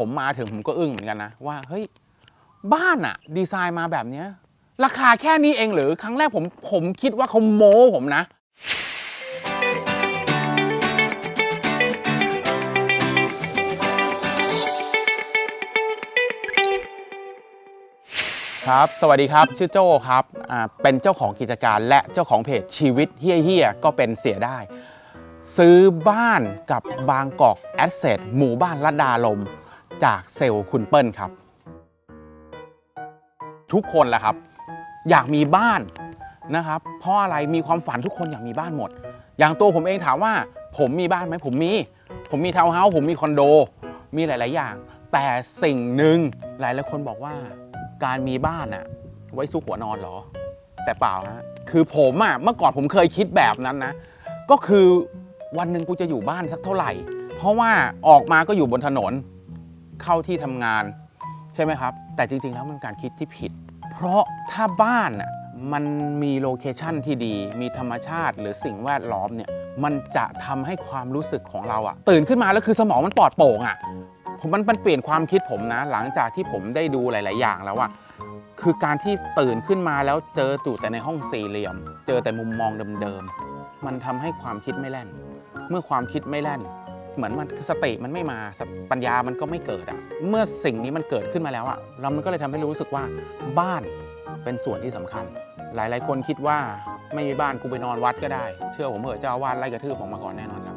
ผมมาถึงผมก็อึ้งเหมือนกันนะว่าเฮ้ยบ้านอะดีไซน์มาแบบเนี้ยราคาแค่นี้เองหรือครั้งแรกผมผมคิดว่าเขาโม้ผมนะครับ สวัสดีครับ ชื่อโจ้ครับอ่าเป็นเจ้าของกิจการและเจ้าของเพจชีวิตเฮี้ยๆ ก็เป็นเสียได้ ซื้อบ้านกับบางกอกแอสเซทหมู่บ้านลัดดาลม จากเซลล์คุณเปิ้ลครับ ทุกคนแหละครับ อยากมีบ้านนะครับ เพราะอะไรมีความฝันทุกคนอยากมีบ้านหมด อย่างตัวผมเองถามว่า ผมมีบ้านไหมผมมี ผมมีทาวน์เฮาส์ผมมีคอนโด มีหลาย ๆ อย่าง แต่สิ่งหนึ่งหลายๆคนบอกว่า การมีบ้านอะไว้ซุกหัวนอนเหรอ แต่เปล่าฮะคือผมอะเมื่อก่อนผมเคยคิดแบบนั้นนะ ก็คือวันหนึ่งกูจะอยู่บ้านสักเท่าไหร่ เพราะว่าออกมาก็อยู่บนถนน เข้าที่ทำงานใช่ไหมครับ แต่จริง ๆ แล้วมันการคิดที่ผิด เพราะถ้าบ้านน่ะมันมีโลเคชันที่ดี มีธรรมชาติหรือสิ่งแวดล้อมเนี่ย มันจะทำให้ความรู้สึกของเราอะตื่นขึ้นมาแล้วคือสมองมันปลอดโปร่งอะผมมันมันเปลี่ยนความคิดผมนะ หลังจากที่ผมได้ดูหลาย ๆ อย่างแล้วอะคือการที่ตื่นขึ้นมาแล้วเจอตู่แต่ในห้องสี่เหลี่ยม เจอแต่มุมมองเดิม ๆ มันทำให้ความคิดไม่แล่น เมื่อความคิดไม่แล่น เหมือนมันสติมันไม่มาปัญญามันก็ไม่เกิดอะเมื่อสิ่งนี้มันเกิดขึ้นมาแล้วอะเรามันก็เลยทำให้รู้สึกว่าบ้านเป็นส่วนที่สำคัญ หลาย ๆ คนคิดว่าไม่มีบ้านกูไปนอนวัดก็ได้ เชื่อผมเถอะเจ้าอาวาสไล่กระทืบผมมาก่อนแน่นอนครับ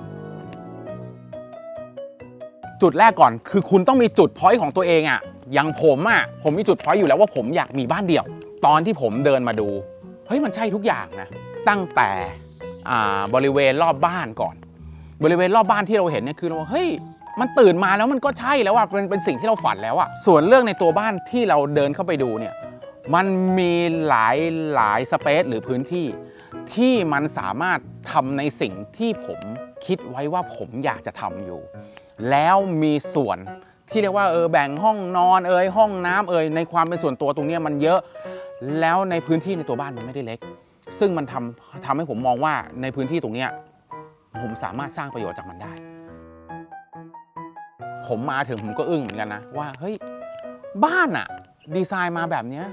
จุดแรกก่อนคือคุณต้องมีจุดพอยต์ของตัวเองอะอย่างผมอะผมมีจุดพอยต์อยู่แล้วว่าผมอยากมีบ้านเดี่ยว ตอนที่ผมเดินมาดูเฮ้ยมันใช่ทุกอย่างนะตั้งแต่บริเวณรอบบ้านก่อน บริเวณรอบบ้านที่เราเห็นเนี่ยคือเราเฮ้ยมันตื่นมาแล้วมันก็ใช่แล้วอะเป็นเป็นสิ่งที่เราฝันแล้วอะส่วนเรื่องในตัวบ้านที่เราเดินเข้าไปดูเนี่ยมันมีหลายหลายสเปซหรือพื้นที่ ที่มันสามารถทำในสิ่งที่ผมคิดไว้ว่าผมอยากจะทำอยู่ แล้วมีส่วนที่เรียกว่าเออแบ่งห้องนอนเอยห้องน้ำเอยในความเป็นส่วนตัวตรงนี้มันเยอะ แล้วในพื้นที่ในตัวบ้านมันไม่ได้เล็ก ซึ่งมันทำทำให้ผมมองว่าในพื้นที่ตรงนี้ ผมสามารถสร้างประโยชน์จากมันได้ ผมมาถึงผมก็อึ้งเหมือนกันนะ ว่าเฮ้ยบ้านอะดีไซน์มาแบบเนี้ย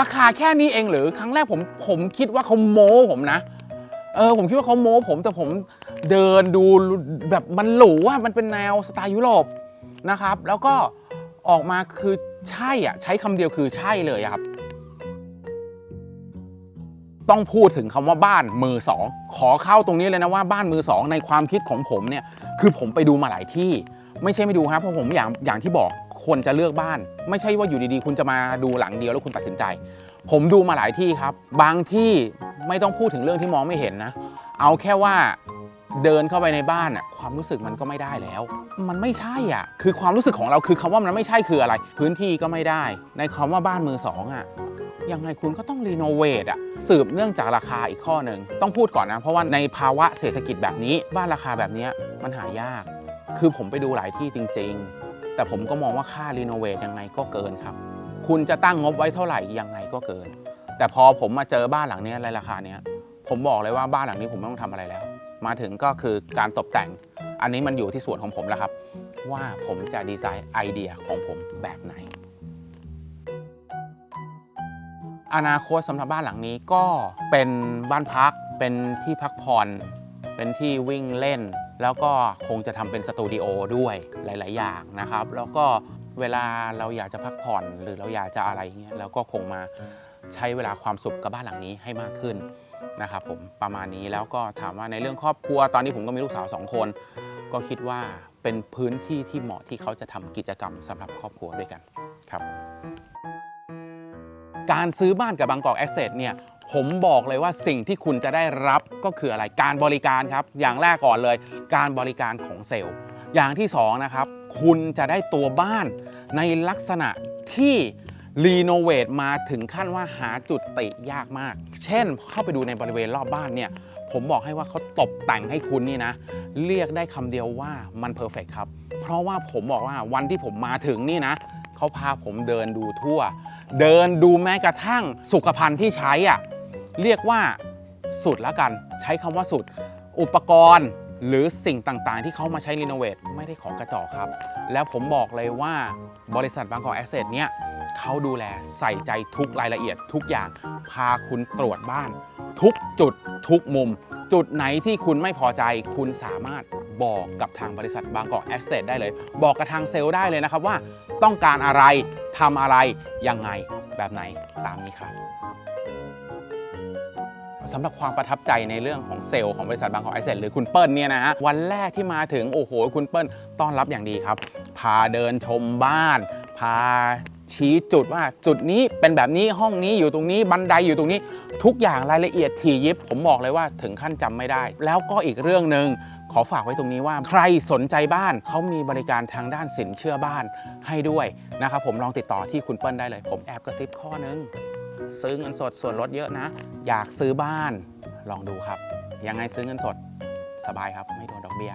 ราคาแค่นี้เองหรือครั้งแรกผมผมคิดว่าเขาโม้ผมนะเออผมคิดว่าเขาโม้ผมแต่ผมเดินดูแบบมันหรูว่ามันเป็นแนวสไตล์ยุโรปนะครับ แล้วก็ออกมาคือใช่อะใช้คำเดียวคือใช่เลยครับ ต้องพูดถึงคำว่าบ้านมือสองขอเข้าตรงนี้เลยนะว่าบ้านมือสองในความคิดของผมเนี่ยคือผมไปดูมาหลายที่ ไม่ใช่ไม่ดูครับเพราะผมอย่างอย่างที่บอกคนจะเลือกบ้าน ไม่ใช่ว่าอยู่ดีๆ คุณจะมาดูหลังเดียวแล้วคุณตัดสินใจ ผมดูมาหลายที่ครับ บางที่ไม่ต้องพูดถึงเรื่องที่มองไม่เห็นนะ เอาแค่ว่า เดินเข้าไปในบ้านอะความรู้สึกมันก็ไม่ได้แล้ว มันไม่ใช่อะ คือความรู้สึกของเราคือคำว่ามันไม่ใช่คืออะไร พื้นที่ก็ไม่ได้ ในคำว่าบ้านมือสองอะยังไงคุณก็ต้องรีโนเวทอะสืบเนื่องจากราคาอีกข้อหนึ่งต้องพูดก่อนนะ เพราะว่าในภาวะเศรษฐกิจแบบนี้ บ้านราคาแบบนี้มันหายาก คือผมไปดูหลายที่จริง ๆ แต่ผมก็มองว่าค่ารีโนเวทยังไงก็เกินครับ คุณจะตั้งงบไว้เท่าไหร่ยังไงก็เกิน แต่พอผมมาเจอบ้านหลังนี้ในราคาเนี้ยผมบอกเลยว่าบ้านหลังนี้ผมไม่ต้องทำอะไรแล้ว มาถึงก็คือการตกแต่ง อันนี้มันอยู่ที่ส่วนของผมแล้วครับ ว่าผมจะดีไซน์ไอเดียของผมแบบไหน อนาคตสำหรับบ้านหลังนี้ก็เป็นบ้านพักเป็นที่พักผ่อนเป็นที่วิ่งเล่น แล้วก็คงจะทำเป็นสตูดิโอด้วยหลาย ๆ อย่างนะครับ แล้วก็เวลาเราอยากจะพักผ่อนหรือเราอยากจะอะไรเงี้ยเราก็คงมาใช้เวลาความสุขกับบ้านหลังนี้ให้มากขึ้น นะครับผมประมาณนี้แล้วก็ถามว่าในเรื่องครอบครัวตอนนี้ผมก็มีลูกสาวสองคน ก็คิดว่าเป็นพื้นที่ที่เหมาะที่เขาจะทำกิจกรรมสำหรับครอบครัวด้วยกันครับ การซื้อบ้านกับบางกอกแอสเซทเนี่ยผมบอกเลยว่าสิ่งที่คุณจะได้รับก็คืออะไรการบริการครับ อย่างแรกก่อนเลย การบริการของเซลล์ อย่างที่สองนะครับ คุณจะได้ตัวบ้านในลักษณะที่ รีโนเวทมาถึงขั้นว่าหาจุดติยากมาก เช่นเข้าไปดูในบริเวณรอบบ้านเนี่ย ผมบอกให้ว่าเขาตกแต่งให้คุณนี่นะ เรียกได้คำเดียวว่ามันเพอร์เฟกครับ เพราะว่าผมบอกว่าวันที่ผมมาถึงนี่นะเขาพาผมเดินดูทั่ว เดินดูแม้กระทั่งสุขภัณฑ์ที่ใช้อะเรียกว่าสุดแล้วกัน ใช้คำว่าสุด อุปกรณ์หรือสิ่งต่างๆ ที่เขามาใช้รีโนเวทไม่ได้ของกระจอกครับ แล้วผมบอกเลยว่าบริษัทบางกอกแอสเซทเนี่ย เขาดูแลใส่ใจทุกรายละเอียดทุกอย่างพาคุณตรวจบ้าน ทุกจุดทุกมุม จุดไหนที่คุณไม่พอใจ คุณสามารถบอกกับทางบริษัทบางกอกแอสเซทได้เลย บอกกับทางเซลล์ได้เลยนะครับว่า ต้องการอะไรทำอะไรยังไงแบบไหนตามนี้ครับสำหรับความประทับใจในเรื่องของเซลล์ของบริษัทบางกอกไอเซหรือคุณเปิ้ลเนี่ยนะฮะวันแรกที่มาถึง โอ้โห คุณเปิ้ลต้อนรับอย่างดีครับ พาเดินชมบ้าน พา ชี้จุดว่าจุดนี้เป็นแบบนี้ห้องนี้อยู่ตรงนี้บันไดอยู่ตรงนี้ ทุกอย่างรายละเอียดถี่ยิบ ผมบอกเลยว่าถึงขั้นจำไม่ได้ แล้วก็อีกเรื่องหนึ่งขอฝากไว้ตรงนี้ว่า ใครสนใจบ้านเขามีบริการทางด้านสินเชื่อบ้านให้ด้วยนะครับผมลองติดต่อที่คุณเปิ้ลได้เลย ผมแอบกระซิบข้อนึงซื้อเงินสดส่วนลดเยอะนะ อยากซื้อบ้านลองดูครับ ยังไงซื้อเงินสดสบายครับไม่โดนดอกเบี้ย